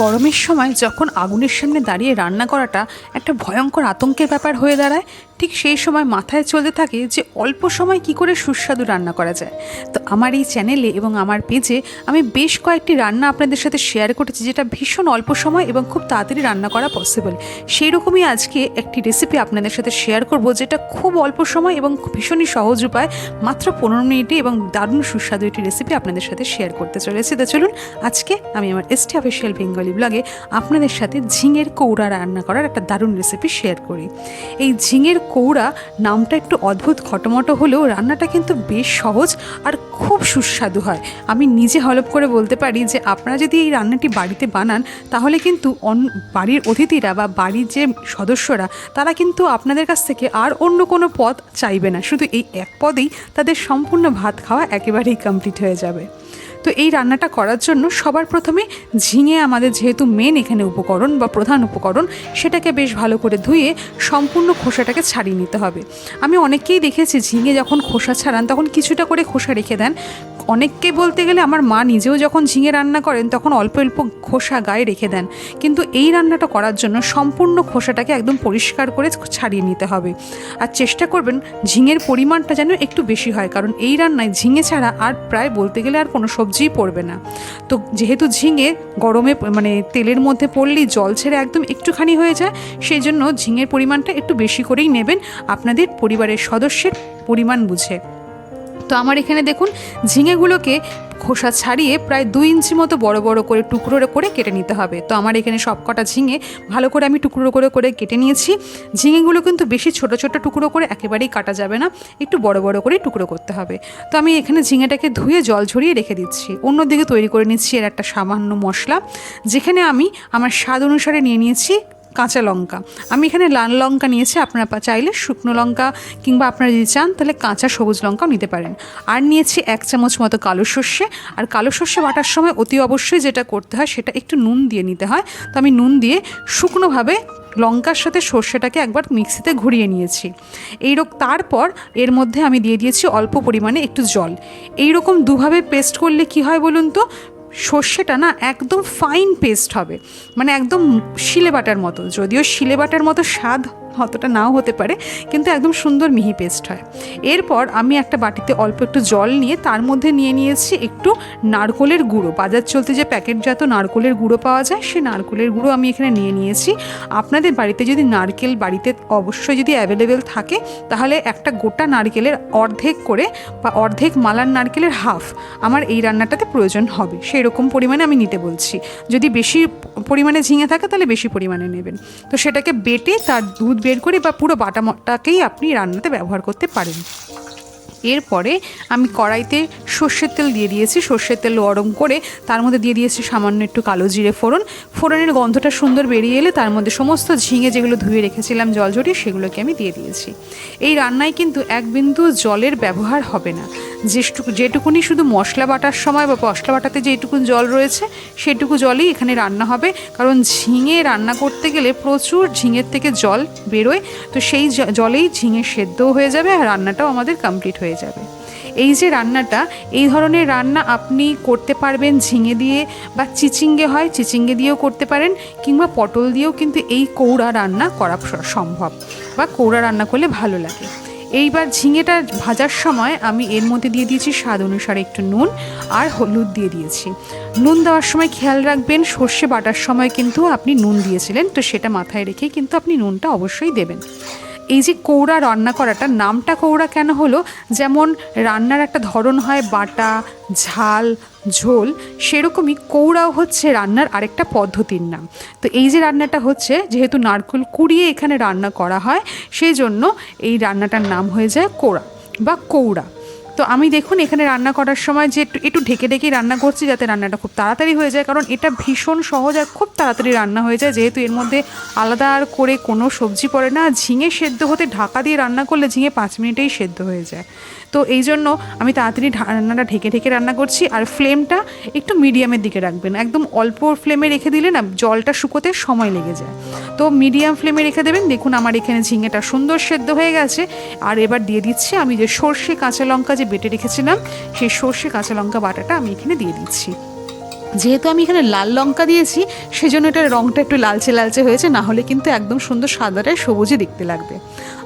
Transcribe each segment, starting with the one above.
গরমের সময় যখন আগুনের সামনে দাঁড়িয়ে রান্না করাটা একটা ভয়ঙ্কর আতঙ্কের ব্যাপার হয়ে দাঁড়ায়, ঠিক সেই সময় মাথায় চলতে থাকে যে অল্প সময় কি করে সুস্বাদু রান্না করা যায়। তো আমার এই চ্যানেলে এবং আমার পেজে আমি বেশ কয়েকটি রান্না আপনাদের সাথে শেয়ার করেছি যেটা ভীষণ অল্প সময় এবং খুব তাড়াতাড়ি রান্না করা পসিবল সেই রকমই আজকে একটি রেসিপি আপনাদের সাথে শেয়ার করব যেটা খুব অল্প সময় এবং ভীষণই সহজ উপায়, মাত্র পনেরো মিনিটে এবং দারুণ সুস্বাদু একটি রেসিপি আপনাদের সাথে শেয়ার করতে চলেছি। তো চলুন, আজকে আমি আমার এসটি অফিসিয়াল বেঙ্গলি ব্লগে আপনাদের সাথে ঝিঙের কৌড়া রান্না করার একটা দারুণ রেসিপি শেয়ার করি। এই ঝিঙের কৌড়া নামটা একটু অদ্ভুত খটোমটো হলেও রান্নাটা কিন্তু বেশ সহজ আর খুব সুস্বাদু হয়। আমি নিজে হলপ করে বলতে পারি যে, আপনারা যদি এই রান্নাটি বাড়িতে বানান, তাহলে কিন্তু বাড়ির অতিথিরা বা বাড়ির যে সদস্যরা, তারা কিন্তু আপনাদের কাছ থেকে আর অন্য কোনো পদ চাইবে না। শুধু এই এক পদেই তাদের সম্পূর্ণ ভাত খাওয়া একেবারেই কমপ্লিট হয়ে যাবে। তো এই রান্নাটা করার জন্য সবার প্রথমে ঝিঙে আমাদের যেহেতু মেন এখানে উপকরণ বা প্রধান উপকরণ, সেটাকে বেশ ভালো করে ধুয়ে সম্পূর্ণ খোসাটাকে ছাড়িয়ে নিতে হবে। আমি অনেকেই দেখেছি ঝিঙে যখন খোসা ছাড়ান, তখন কিছুটা করে খোসা রেখে দেন। অনেককে বলতে গেলে আমার মা নিজেও যখন ঝিঙে রান্না করেন, তখন অল্প অল্প খোসা গায়ে রেখে দেন। কিন্তু এই রান্নাটা করার জন্য সম্পূর্ণ খোসাটাকে একদম পরিষ্কার করে ছাড়িয়ে নিতে হবে। আর চেষ্টা করবেন ঝিঙের পরিমাণটা যেন একটু বেশি হয়, কারণ এই রান্নায় ঝিঙে ছাড়া আর প্রায় বলতে গেলে আর কোনো সবজিই পড়বে না। তো যেহেতু ঝিঙে গরমে মানে তেলের মধ্যে পড়লেই জল ছেড়ে একদম একটুখানি হয়ে যায়, সেই জন্য ঝিঙের পরিমাণটা একটু বেশি করেই নেবেন। আপনাদের পরিবারের সদস্যের পরিমাণ বুঝে। তো আমার এখানে দেখুন, ঝিঙেগুলোকে খোসা ছাড়িয়ে প্রায় দুই ইঞ্চি মতো বড় বড় করে টুকরো করে কেটে নিতে হবে। তো আমার এখানে সব কটা ঝিঙে ভালো করে আমি টুকরো করে করে কেটে নিয়েছি। ঝিঙেগুলো কিন্তু বেশি ছোট ছোট টুকরো করে একেবারেই কাটা যাবে না, একটু বড় বড় করে টুকরো করতে হবে। তো আমি এখানে ঝিঙেটাকে ধুয়ে জল ঝরিয়ে রেখে দিচ্ছি। অন্যদিকে তৈরি করে নিচ্ছি এর একটা সামান্য মশলা, যেখানে আমি আমার স্বাদ অনুসারে নিয়ে নিয়েছি কাঁচা লঙ্কা। আমি এখানে লাল লঙ্কা নিয়েছি, আপনারা চাইলে শুকনো লঙ্কা কিংবা আপনারা যদি চান, তাহলে কাঁচা সবুজ লঙ্কাও নিতে পারেন। আর নিয়েছি এক চামচ মতো কালো সর্ষে। আর কালো সর্ষে বাটার সময় অতি অবশ্যই যেটা করতে হয়, সেটা একটু নুন দিয়ে নিতে হয়। তো আমি নুন দিয়ে শুকনোভাবে লঙ্কার সাথে সর্ষেটাকে একবার মিক্সিতে ঘুরিয়ে নিয়েছি। এইরকম তারপর এর মধ্যে আমি দিয়ে দিয়েছি অল্প পরিমাণে একটু জল। এই রকম দুভাবে পেস্ট করলে কি হয় বলুন তো? সর্ষেটা না একদম ফাইন পেস্ট হবে। মানে একদম শিলে বাটার মতো। যদিও শিলে বাটার মতো স্বাদ অতটা নাও হতে পারে, কিন্তু একদম সুন্দর মিহি পেস্ট হয়। এরপর আমি একটা বাটিতে অল্প একটু জল নিয়ে তার মধ্যে নিয়ে নিয়েছি একটু নারকোলের গুঁড়ো। বাজার চলতে যে প্যাকেটজাত নারকোলের গুঁড়ো পাওয়া যায়, সে নারকোলের গুঁড়ো আমি এখানে নিয়ে নিয়েছি। আপনাদের বাড়িতে যদি নারকেল বাড়িতে অবশ্যই যদি অ্যাভেলেবেল থাকে, তাহলে একটা গোটা নারকেলের অর্ধেক করে বা অর্ধেক মালার নারকেলের হাফ আমার এই রান্নাটাতে প্রয়োজন হবে। সেই রকম পরিমাণে আমি নিতে বলছি। যদি বেশি পরিমাণে ঝিঙে থাকে, তাহলে বেশি পরিমাণে নেবেন। তো সেটাকে বেটে তার দুধ বের করে বা পুরো বাটাটাকেই আপনি রান্নাতে ব্যবহার করতে পারেন। এরপরে আমি কড়াইতে সর্ষের তেল দিয়ে দিয়েছি। সর্ষের তেল গরম করে তার মধ্যে দিয়ে দিয়েছি সামান্য একটু কালো জিরে ফোড়ন। ফোড়নের গন্ধটা সুন্দর বেরিয়ে এলে তার মধ্যে সমস্ত ঝিঙে যেগুলো ধুয়ে রেখেছিলাম জল ঝরিয়ে সেগুলোকে আমি দিয়ে দিয়েছি। এই রান্নায় কিন্তু এক বিন্দু জলের ব্যবহার হবে না। যেটুকু, যেটুকুনি শুধু মশলা বাটার সময় বা মশলা বাটাতে যেটুকুন জল রয়েছে, সেটুকু জলেই এখানে রান্না হবে। কারণ ঝিঙে রান্না করতে গেলে প্রচুর ঝিঙের থেকে জল বেরোয়। তো সেই জলেই ঝিঙে সেদ্ধও হয়ে যাবে আর রান্নাটাও আমাদের কমপ্লিট হয়ে যাবে। এই যে রান্নাটা, এই ধরনের রান্না আপনি করতে পারবেন ঝিঙে দিয়ে বা চিচিঙ্গে হয়, চিচিঙ্গে দিয়েও করতে পারেন কিংবা পটল দিয়েও কিন্তু এই কৌড়া রান্না করা সম্ভব বা কৌড়া রান্না করলে ভালো লাগে। এইবার ঝিঙেটা ভাজার সময় আমি এর মধ্যে দিয়ে দিয়েছি স্বাদ অনুসারে একটু নুন আর হলুদ দিয়ে দিয়েছি। নুন দেওয়ার সময় খেয়াল রাখবেন, সর্ষে বাটার সময় কিন্তু আপনি নুন দিয়েছিলেন, তো সেটা মাথায় রেখেই কিন্তু আপনি নুনটা অবশ্যই দেবেন। এই যে কৌড়া রান্না করাটা, নামটা কৌড়া কেন হলো? যেমন রান্নার একটা ধরন হয় বাটা, ঝাল, ঝোল, সেরকমই কৌড়াও হচ্ছে রান্নার আরেকটা পদ্ধতির নাম। তো এই যে রান্নাটা হচ্ছে, যেহেতু নারকোল কুড়িয়ে এখানে রান্না করা হয়, সেই জন্য এই রান্নাটার নাম হয়ে যায় কোড়া বা কৌড়া। তো আমি দেখুন এখানে রান্না করার সময় যে একটু ঢেকে ঢেকেই রান্না করছি যাতে রান্নাটা খুব তাড়াতাড়ি হয়ে যায়। কারণ এটা ভীষণ সহজ আর খুব তাড়াতাড়ি রান্না হয়ে যায়। যেহেতু এর মধ্যে আলাদা আর করে কোনো সবজি পড়ে না। ঝিঙে সেদ্ধ হতে ঢাকা দিয়ে রান্না করলে ঝিঙে পাঁচ মিনিটেই সেদ্ধ হয়ে যায়। তো এই জন্য আমি তাড়াতাড়ি রান্নাটা ঢেকে ঢেকে রান্না করছি। আর ফ্লেমটা একটু মিডিয়ামের দিকে রাখবেন। একদম অল্প ফ্লেমে রেখে দিলে না জলটা শুকোতে সময় লেগে যায়। তো মিডিয়াম ফ্লেমে রেখে দেবেন। দেখুন আমার এখানে ঝিঙেটা সুন্দর সেদ্ধ হয়ে গেছে। আর এবার দিয়ে দিচ্ছি আমি যে সর্ষে, কাঁচা লঙ্কা যে বেটে রেখেছিলাম সেই সর্ষে কাঁচা লঙ্কা বাটাটা আমি এখানে দিয়ে দিচ্ছি। যেহেতু আমি এখানে লাল লঙ্কা দিয়েছি, সেজন্য এটার রঙটা একটু লালচে লালচে হয়েছে, না হলে কিন্তু একদম সুন্দর সাদাটায় সবুজে দেখতে লাগবে।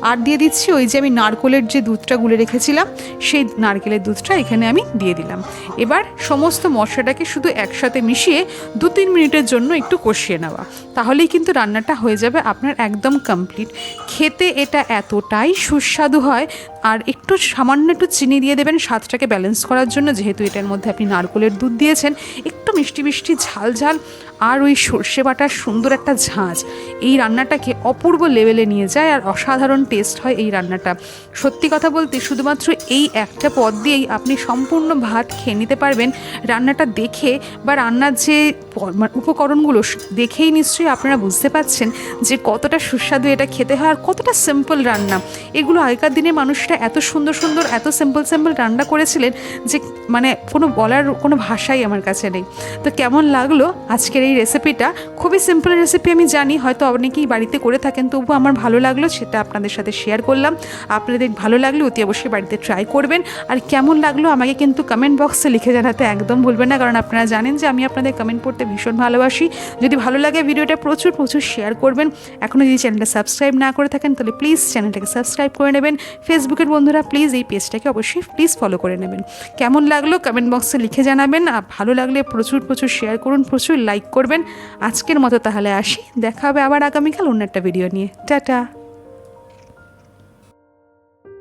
আর দিয়ে দিচ্ছি ওই যে আমি নারকোলের যে দুধটা গুলে রেখেছিলাম, সেই নারকেলের দুধটা এখানে আমি দিয়ে দিলাম। এবার সমস্ত মশলাটাকে শুধু একসাথে মিশিয়ে দু তিন মিনিটের জন্য একটু কষিয়ে নেওয়া। তাহলেই কিন্তু রান্নাটা হয়ে যাবে আপনার একদম কমপ্লিট খেতে এটা এতটাই সুস্বাদু হয়, আর একটু সামান্য একটু চিনি দিয়ে দেবেন, স্বাদটাকে ব্যালেন্স করার জন্য, যেহেতু এটার মধ্যে আপনি নারকোলের দুধ দিয়েছেন, একটু মিষ্টি মিষ্টি ঝাল ঝাল আর ওই সর্ষে বাটার সুন্দর একটা ঝাঁঝ এই রান্নাটাকে অপূর্ব লেভেলে নিয়ে যায় আর অসাধারণ টেস্ট হয় এই রান্নাটা। সত্যি কথা বলতে শুধুমাত্র এই একটা পদ দিয়েই আপনি সম্পূর্ণ ভাত খেয়ে নিতে পারবেন। রান্নাটা দেখে বা রান্নার যে উপকরণগুলো দেখেই নিশ্চয়ই আপনারা বুঝতে পাচ্ছেন যে কতটা সুস্বাদু এটা খেতে হয় আর কতটা সিম্পল রান্না। এগুলো আগেকার দিনে মানুষরা এত সুন্দর সুন্দর, এত সিম্পল সিম্পল রান্না করেছিলেন যে মানে কোনো বলার কোনো ভাষাই আমার কাছে নেই। তো কেমন লাগল আজকের এই রেসিপিটা খুবই সিম্পল রেসিপি আমি জানি, হয়তো অনেকেই বাড়িতে করে থাকেন তবু আমার ভালো লাগল সেটা আপনাদের সাথে শেয়ার করলাম। আপনাদের ভালো লাগলে অতি অবশ্যই বাড়িতে ট্রাই করবেন। আর কেমন লাগল আমাকে কিন্তু কমেন্ট বক্সে লিখে জানাতে একদম ভুলবেন না, কারণ আপনারা জানেন যে আমি আপনাদের কমেন্ট পড়তে ভীষণ ভালোবাসি। যদি ভালো লাগে ভিডিওটা প্রচুর প্রচুর শেয়ার করবেন। এখনও যদি চ্যানেলটা সাবস্ক্রাইব না করে থাকেন, তাহলে প্লিজ চ্যানেলটাকে সাবস্ক্রাইব করে নেবেন। ফেসবুকের বন্ধুরা প্লিজ এই পেজটাকে অবশ্যই প্লিজ ফলো করে নেবেন। কেমন লাগল কমেন্ট বক্সে লিখে জানাবেন। আর ভালো লাগলে প্রচুর প্রচুর শেয়ার করুন, প্রচুর লাইক করবেন। আজকের মতো তাহলে আসি। দেখা হবে আবার আগামীকাল অন্য একটা ভিডিও নিয়ে। টাটা!